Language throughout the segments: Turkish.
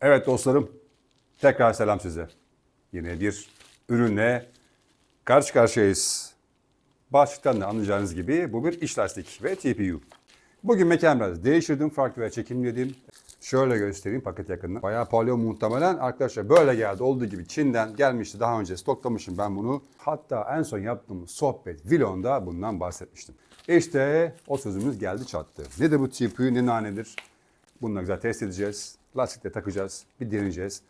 Evet dostlarım, tekrar selam size. Yine bir ürünle karşı karşıyayız. Başlıktan da anlayacağınız gibi bu bir iş lastik ve TPU. Bugün mekan biraz değiştirdim, farklı ve çekimledim. Şöyle göstereyim paket yakından. Bayağı palyo muhtemelen arkadaşlar böyle geldi. Olduğu gibi Çin'den gelmişti. Daha önce stoklamışım ben bunu. Hatta en son yaptığım sohbet vlogunda bundan bahsetmiştim. İşte o sözümüz geldi çattı. Nedir bu TPU, ne nanedir? Bununla güzel test edeceğiz. Lastikle takacağız. Bir deneyeceğiz.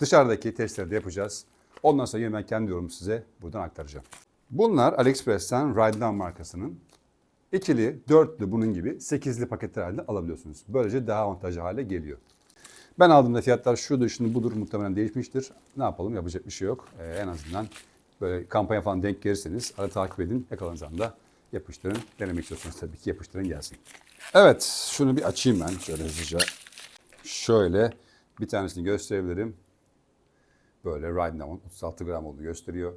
Dışarıdaki testleri de yapacağız. Ondan sonra yine ben kendi yorumumu size buradan aktaracağım. Bunlar AliExpress'ten Rideline markasının ikili, dörtlü bunun gibi sekizli paketler halinde alabiliyorsunuz. Böylece daha avantajlı hale geliyor. Ben aldığımda fiyatlar şudur, şimdi budur muhtemelen değişmiştir. Ne yapalım yapacak bir şey yok. Ee, en azından böyle kampanya falan denk gelirseniz ara takip edin. Yakalanacağım da yapıştırın. Denemek istiyorsanız tabii ki yapıştırın gelsin. Evet şunu bir açayım ben şöyle hızlıca. Şöyle bir tanesini gösterebilirim. Böyle Ride Now 36 gram olduğunu gösteriyor.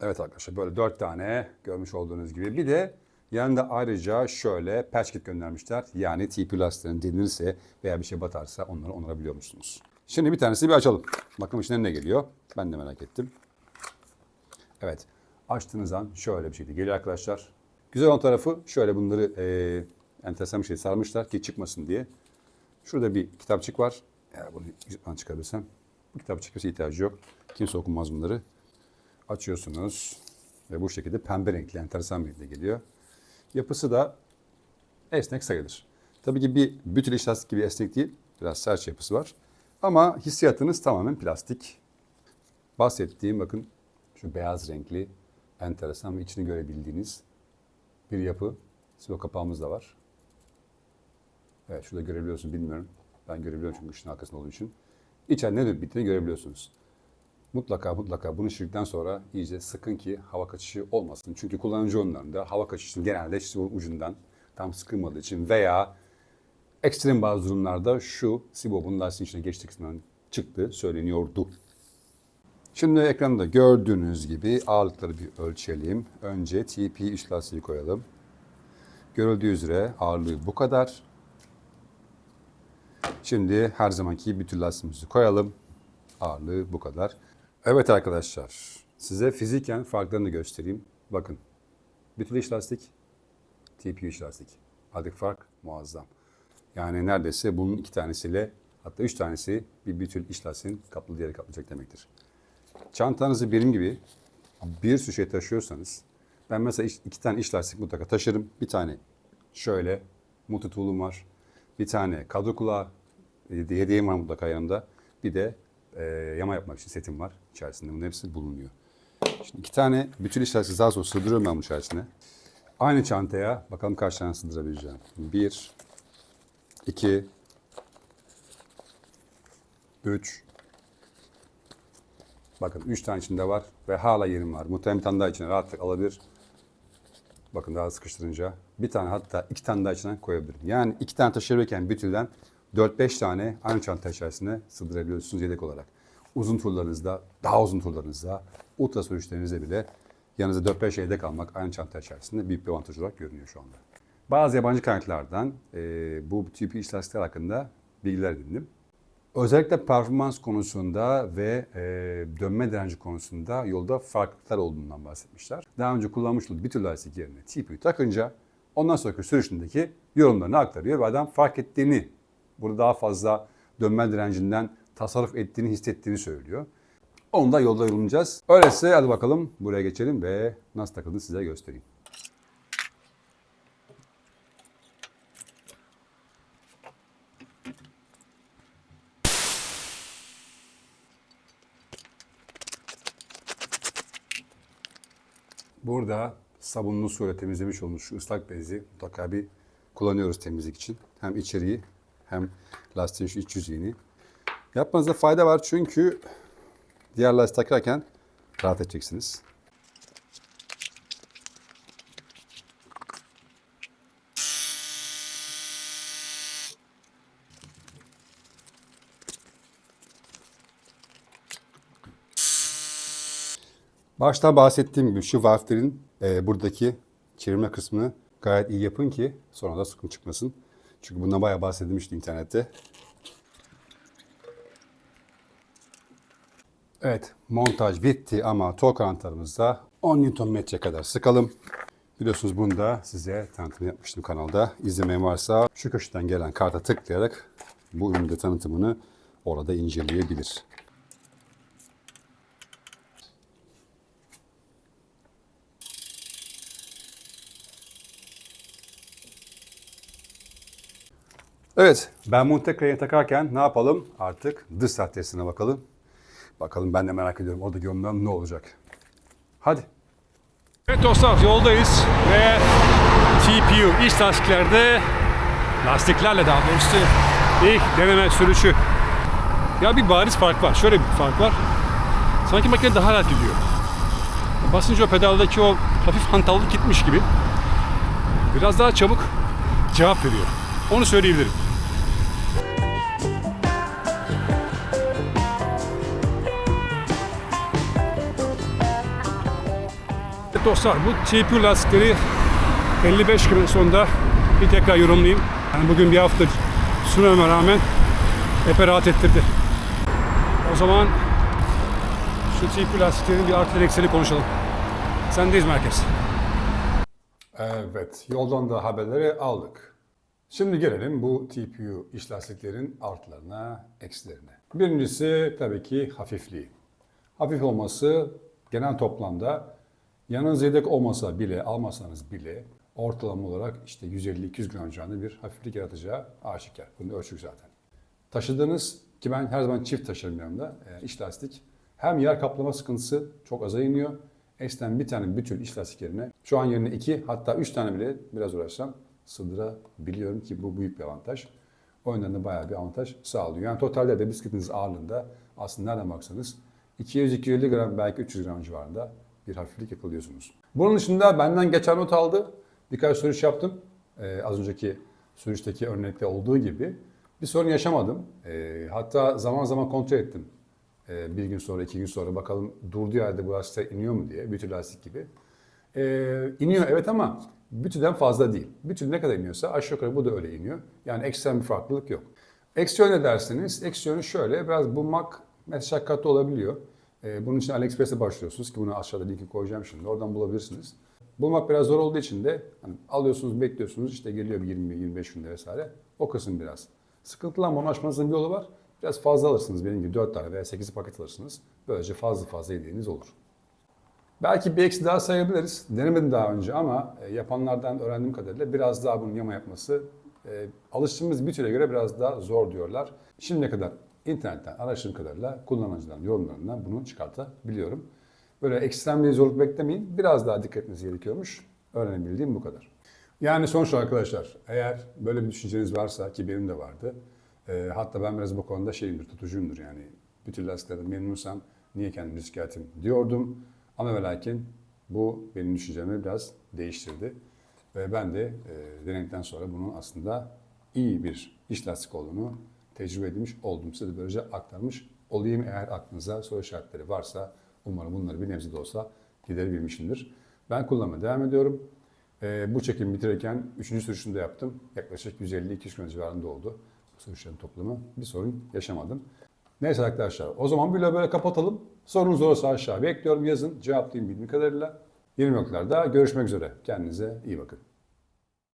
Evet arkadaşlar böyle 4 tane görmüş olduğunuz gibi. Bir de yanında ayrıca şöyle patch kit göndermişler. Yani TP lastiğinin delinirse veya bir şey batarsa onları onarabiliyor musunuz? Şimdi bir tanesini bir açalım. Bakalım içinden ne geliyor. Ben de merak ettim. Evet. Açtığınız an şöyle bir şekilde geliyor arkadaşlar. Güzel olan tarafı şöyle bunları eee enteresan bir şey sarmışlar ki çıkmasın diye. Şurada bir kitapçık var. Eğer bunu yüzden çıkarırsam. Bu kitapçık kimse ihtiyacı yok. Kimse okunmaz bunları. Açıyorsunuz. Ve bu şekilde pembe renkli enteresan bir renkte geliyor. Yapısı da esnek sayılır. Tabii ki bir bütül iş lastik gibi esnek değil. Biraz sert yapısı var. Ama hissiyatınız tamamen plastik. Bahsettiğim bakın şu beyaz renkli enteresan ve içini görebildiğiniz bir yapı. Silo kapağımız da var. Evet şurada görebiliyorsunuz bilmiyorum. Ben görebiliyorum çünkü ışığın arkasında olduğu için. İçeride ne bittiğini görebiliyorsunuz. Mutlaka mutlaka bunu şirdikten sonra iyice sıkın ki hava kaçışı olmasın. Çünkü kullanıcı oyunlarında hava kaçışını genelde işte ucundan tam sıkılmadığı için veya ekstrem bazı durumlarda şu Sibob'un lastiğin içine kısmından çıktığı söyleniyordu. Şimdi ekranda gördüğünüz gibi ağırlıkları bir ölçelim. Önce TP iç lastiği koyalım. Görüldüğü üzere ağırlığı bu kadar. Şimdi her zamanki bütün lastiğimizi koyalım. Ağırlığı bu kadar. Evet arkadaşlar, size fiziken farklarını göstereyim. Bakın, bütün iç lastik, TPU iç lastik. Aradaki fark muazzam. Yani neredeyse bunun iki tanesiyle, hatta üç tanesi bir bütün iç lastiğin kaplı diğeri kaplayacak demektir. Çantanızı benim gibi bir sürü şey taşıyorsanız, ben mesela iki tane iç lastik mutlaka taşırım. Bir tane şöyle multi tool'um var. Bir tane kadro kulağı hediye- hediyem var mutlaka yanımda. Bir de e, yama yapmak için setim var içerisinde. Bunların hepsi bulunuyor. Şimdi iki tane bütün lastik daha sonra sığdırıyorum ben bunun içerisine. Aynı çantaya bakalım kaç tane sığdırabileceğim. Bir, iki, üç, Bakın 3 tane içinde var ve hala yerim var. Muhtemelen bir tane daha içine rahatlıkla alabilir. Bakın daha sıkıştırınca. Bir tane hatta iki tane daha içine koyabilirim. Yani iki tane taşırırken bütülden 4-5 tane aynı çanta içerisine sığdırabiliyorsunuz yedek olarak. Uzun turlarınızda, daha uzun turlarınızda, ultra sürüşlerinizde bile yanınızda 4-5 yedek almak aynı çanta içerisinde büyük bir avantaj olarak görünüyor şu anda. Bazı yabancı kaynaklardan e, bu tip iç lastikler hakkında bilgiler edindim. Özellikle performans konusunda ve e, dönme direnci konusunda yolda farklılıklar olduğundan bahsetmişler. Daha önce kullanmış olduğu bir türlü lastik yerine TPU takınca ondan sonraki sürüşündeki yorumlarını aktarıyor ve adam fark ettiğini, burada daha fazla dönme direncinden tasarruf ettiğini hissettiğini söylüyor. Onu da yolda yorumlayacağız. Öyleyse hadi bakalım buraya geçelim ve nasıl takıldığını size göstereyim. Burada sabunlu suyla temizlemiş olmuş şu ıslak bezi mutlaka bir kullanıyoruz temizlik için. Hem içeriği hem lastiğin şu iç yüzeyini. Yapmanızda fayda var çünkü diğer lastik takarken rahat edeceksiniz. Başta bahsettiğim gibi şu valflerin e, buradaki çevirme kısmını gayet iyi yapın ki sonra da sıkıntı çıkmasın. Çünkü bundan bayağı bahsedilmişti internette. Evet, montaj bitti ama tork anahtarımızda 10 Nm kadar sıkalım. Biliyorsunuz bunu da size tanıtım yapmıştım kanalda. İzlemeyen varsa şu köşeden gelen karta tıklayarak bu ürünün de tanıtımını orada inceleyebilir. Evet, ben yerine takarken ne yapalım? Artık dış saat testine bakalım. Bakalım ben de merak ediyorum orada gömlem ne olacak. Hadi. Evet dostlar yoldayız ve TPU iç lastiklerde lastiklerle daha doğrusu ilk deneme sürüşü. Ya bir bariz fark var. Şöyle bir fark var. Sanki makine daha rahat gidiyor. Basınca o pedaldaki o hafif hantallık gitmiş gibi. Biraz daha çabuk cevap veriyor. Onu söyleyebilirim. Dostlar bu TPU lastikleri 55 km sonunda bir tekrar yorumlayayım. Yani bugün bir hafta sürmeme rağmen epey rahat ettirdi. O zaman şu TPU lastiklerin bir artı ekseni konuşalım. Sendeyiz merkez. Evet, yoldan da haberleri aldık. Şimdi gelelim bu TPU iç lastiklerin artılarına, eksilerine. Birincisi tabii ki hafifliği. Hafif olması genel toplamda yanınız yedek olmasa bile, almasanız bile ortalama olarak işte 150-200 gram civarında bir hafiflik yaratacağı aşikar. Bunu ölçtük zaten. Taşıdığınız ki ben her zaman çift taşırım yanımda e, iç lastik. Hem yer kaplama sıkıntısı çok aza iniyor. Eskiden bir tane bütün iç lastik yerine şu an yerine iki hatta üç tane bile biraz uğraşsam sığdırabiliyorum ki bu büyük bir avantaj. O yönden de bayağı bir avantaj sağlıyor. Yani totalde de bisikletiniz ağırlığında aslında nereden baksanız 200-250 gram belki 300 gram civarında bir hafiflik yakalıyorsunuz. Bunun dışında benden geçen not aldı. Birkaç sürüş yaptım. Ee, az önceki sürüşteki örnekte olduğu gibi. Bir sorun yaşamadım. Ee, hatta zaman zaman kontrol ettim. Ee, bir gün sonra, iki gün sonra bakalım durduğu yerde bu lastikler iniyor mu diye. Bütü lastik gibi. Ee, iniyor evet ama bütüden fazla değil. Bütü ne kadar iniyorsa aşağı yukarı bu da öyle iniyor. Yani ekstrem bir farklılık yok. Eksi yönü ne dersiniz? Eksi yönü şöyle biraz bulmak meşakkatli olabiliyor. Ee, bunun için AliExpress'e başlıyorsunuz ki bunu aşağıda linki koyacağım şimdi. Oradan bulabilirsiniz. Bulmak biraz zor olduğu için de hani alıyorsunuz, bekliyorsunuz işte geliyor bir 20-25 günde vesaire. O kısım biraz. Sıkıntılı ama onu aşmanızın bir yolu var. Biraz fazla alırsınız benim gibi 4 tane veya 8 paket alırsınız. Böylece fazla fazla yediğiniz olur. Belki bir eksi daha sayabiliriz. Denemedim daha önce ama e, yapanlardan öğrendiğim kadarıyla biraz daha bunun yama yapması e, alıştığımız bir türe göre biraz daha zor diyorlar. Şimdiye kadar internetten araştırdığım kadarıyla kullanıcıların yorumlarından bunu çıkartabiliyorum. Böyle ekstrem bir zorluk beklemeyin. Biraz daha dikkat etmeniz gerekiyormuş. Öğrenebildiğim bu kadar. Yani sonuç arkadaşlar eğer böyle bir düşünceniz varsa ki benim de vardı. e, hatta ben biraz bu konuda şeyimdir, tutucuyumdur yani. Bütün lastiklerden memnunsam niye kendimi riske atayım diyordum. Ama ve lakin bu benim düşüncemi biraz değiştirdi. Ve ben de e, denedikten sonra bunun aslında iyi bir iş lastik olduğunu tecrübe edilmiş oldum. Size de böylece aktarmış olayım. Eğer aklınıza soru işaretleri varsa umarım bunları bir nebze de olsa giderebilmişimdir. Ben kullanmaya devam ediyorum. E, bu çekimi bitirirken 3. sürüşünü de yaptım. Yaklaşık 150-200 km civarında oldu. Bu sürüşlerin toplamı. Bir sorun yaşamadım. Neyse arkadaşlar o zaman böyle böyle kapatalım. Sorunuz olursa aşağı bekliyorum yazın. Cevaplayayım bildiğim kadarıyla. Yeni vloglarda görüşmek üzere. Kendinize iyi bakın.